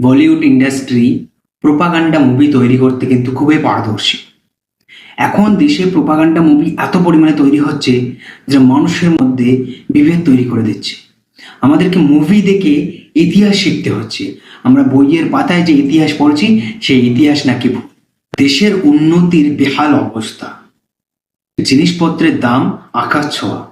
Bollywood industry propaganda movie তৈরি করতে কিন্তু খুবই পারদর্শী। এখন দেশে প্রোপাগান্ডা মুভি এত পরিমাণে তৈরি হচ্ছে যে মানুষের মধ্যে বিভেদ তৈরি করে দিচ্ছে। আমাদেরকে মুভি দেখে ইতিহাস শিখতে হচ্ছে। আমরা বইয়ের পাতায় যে ইতিহাস পড়ছি, সেই ইতিহাস নাকি দেশের উন্নতির বেহাল অবস্থা। জিনিসপত্রের দাম আকাশ ছোঁয়া।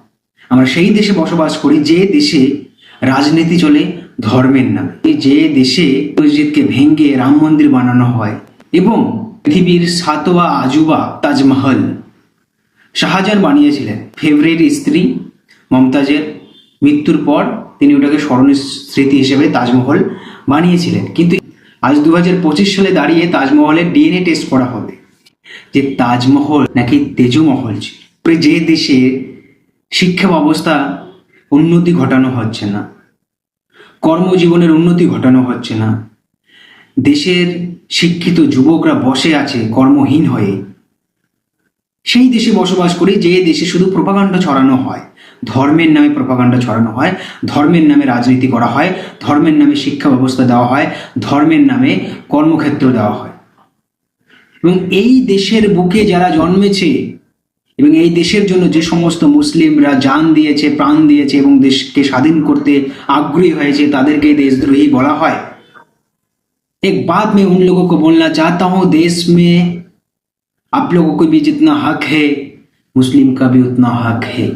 আমরা সেই দেশে বসবাস করি যে দেশে রাজনীতি চলে ধর্মের নামে। যে দেশে মসজিদকে ভেঙ্গে রাম মন্দির বানানো হয় এবং পৃথিবীর সাতোয়া আজুবা তাজমহল। শাহজাহান বানিয়েছিলেন। ফেভারিট স্ত্রী মমতাজের মৃত্যুর পর তিনি ওটাকে স্মরণীয় স্মৃতি হিসেবে তাজমহল বানিয়েছিলেন। কিন্তু আজ দু হাজার পঁচিশ সালে দাঁড়িয়ে তাজমহলের ডিএনএ টেস্ট করা হবে যে তাজমহল নাকি তেজমহল ছিল। যে দেশে শিক্ষা ব্যবস্থা উন্নতি ঘটানো হচ্ছে না কর্মজীবনের উন্নতি ঘটানো হচ্ছে না। দেশের শিক্ষিত যুবকরা বসে আছে, কর্মহীন হয়ে। সেই দেশে বসবাস করি যে দেশে শুধু প্রপাগান্ডা ছড়ানো হয়, ধর্মের নামে প্রপাগান্ডা ছড়ানো হয়, ধর্মের নামে রাজনীতি করা হয়, ধর্মের নামে শিক্ষা ব্যবস্থা দেওয়া হয়, ধর্মের নামে কর্মক্ষেত্র দেওয়া হয়। এবং এই দেশের বুকে যারা জন্মেছে এবং এই দেশের জন্য যে সমস্ত মুসলিমরা জান দিয়েছে প্রাণ দিয়েছে এবং দেশকে স্বাধীন করতে আগ্রহী হয়েছে তাদেরকে দেশদ্রোহী বলা হয় एक बात मैं उन लोगों को बोलना चाहता हूं देश में आप लोगों को भी जितना हक है मुस्लिम का भी उतना हक है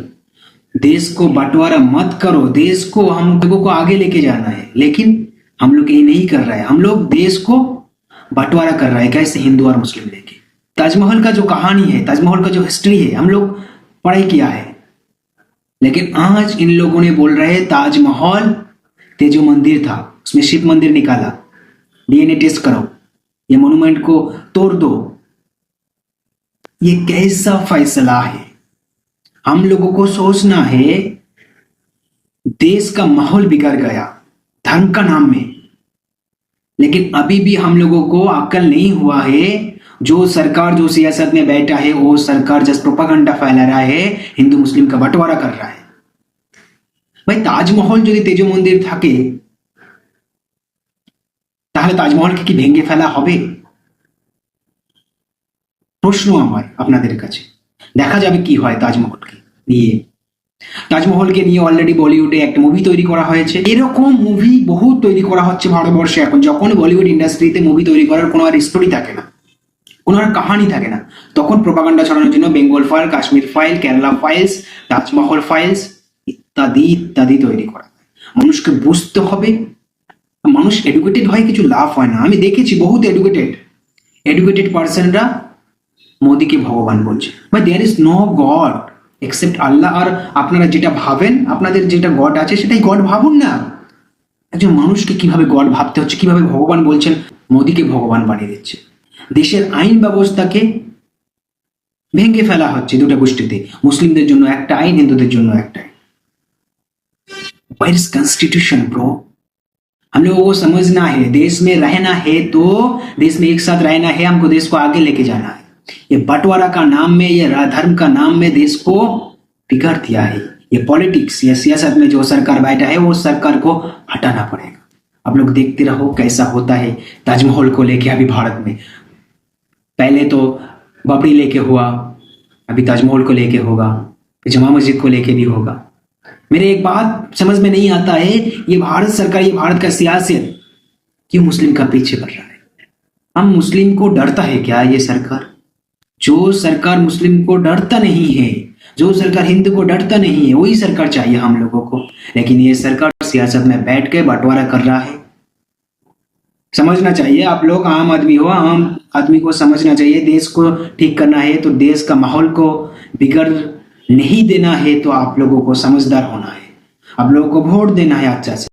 देश को बंटवारा मत करो देश को हम लोगों को आगे लेके जाना है लेकिन हम लोग ये नहीं कर रहे हैं हम लोग देश को बंटवारा कर रहे हैं कैसे हिंदू और मुस्लिम लेके ताजमहल का जो कहानी है, ताजमहल का जो हिस्ट्री है, हम लोग पढ़ाई किया है। लेकिन आज इन लोगों ने बोल रहे ताजमहल ते जो मंदिर था, उसमें शिव मंदिर निकाला। डीएनए टेस्ट करो ये मोन्यूमेंट को तोड़ दो। ये कैसा फैसला है? हम लोगों को सोचना है, देश का माहौल बिगड़ गया धर्म का नाम में। लेकिन अभी भी हम लोगों को अकल नहीं हुआ है जो सरकार जो सियासत में बैठा है वो सरकार जस्ट प्रोपागंडा फैला रहा है हिंदू मुस्लिम का बंटवारा कर रहा है ভাই তাজমহল যদি তেজ মন্দির থাকে তাহলে তাজমহলকে কি ভেঙে ফেলা হবে প্রশ্ন আমার আপনাদের কাছে দেখা যাবে কি হয় তাজমহলকে নিয়ে তাজমহলকে নিয়ে অলরেডি বলিউডে একটা মুভি তৈরি করা হয়েছে এরকম মুভি বহু তৈরি করা হচ্ছে ভারতবর্ষে এখন যখন বলিউড ইন্ডাস্ট্রিতে মুভি তৈরি করার কোনো আর স্টোরি থাকে না কোনো আর কাহানি থাকে না। তখন প্রোপাগান্ডা ছড়ানোর জন্য Bengal file, Kashmir file, Kerala files, Taj Mahal files ইত্যাদি ইত্যাদি তৈরি করা মানুষকে বুঝতে হবে। মানুষ এডুকেটেড হয়, কিছু লাভ হয় না। আমি দেখেছি বহুত এডুকেটেড এডুকেটেড পার্সনরা মোদিকে ভগবান বলছে। But there is no god except Allah. আর আপনারা যেটা ভাবেন, আপনাদের যেটা গড আছে, সেটাই গড ভাবুন না। একজন মানুষকে কীভাবে গড ভাবতে হচ্ছে, কীভাবে ভগবান বলছেন, মোদিকে ভগবান বানিয়ে দিচ্ছে। দেশের আইন ব্যবস্থাকে ভেঙে ফেলা হচ্ছে দুটো গোষ্ঠীতে মুসলিমদের জন্য একটা আইন হিন্দুদের জন্য একটা আইন Where is constitution, bro? हम लोगों को समझना है देश में रहना है तो देश में एक साथ रहना है हमको देश को आगे लेके जाना है ये बंटवारा का नाम में ये रा- धर्म का नाम में देश को बिगाड़ दिया है ये पॉलिटिक्स ये सियासत में जो सरकार बैठा है वो सरकार को हटाना पड़ेगा आप लोग देखते रहो कैसा होता है ताजमहल को लेके अभी भारत में पहले तो बबरी लेके हुआ, अभी ताजमहल को लेके होगा जमा मस्जिद को लेके भी होगा। मेरे एक बात समझ में नहीं आता है, ये भारत सरकार, ये भारत का सियासत क्यों मुस्लिम का पीछे पड़ रहा है? हम मुस्लिम को डरता है क्या ये सरकार? जो सरकार मुस्लिम को डरता नहीं है, जो सरकार हिंदू को डरता नहीं है, वही सरकार चाहिए हम लोगों को। लेकिन ये सरकार सियासत में बैठ के बंटवारा कर रहा है। समझना चाहिए। आप लोग आम आदमी हो, आम आदमी को समझना चाहिए। देश को ठीक करना है तो देश का माहौल को बिगड़ नहीं देना है तो आप लोगों को समझदार होना है। आप लोगों को वोट देना है अच्छा से।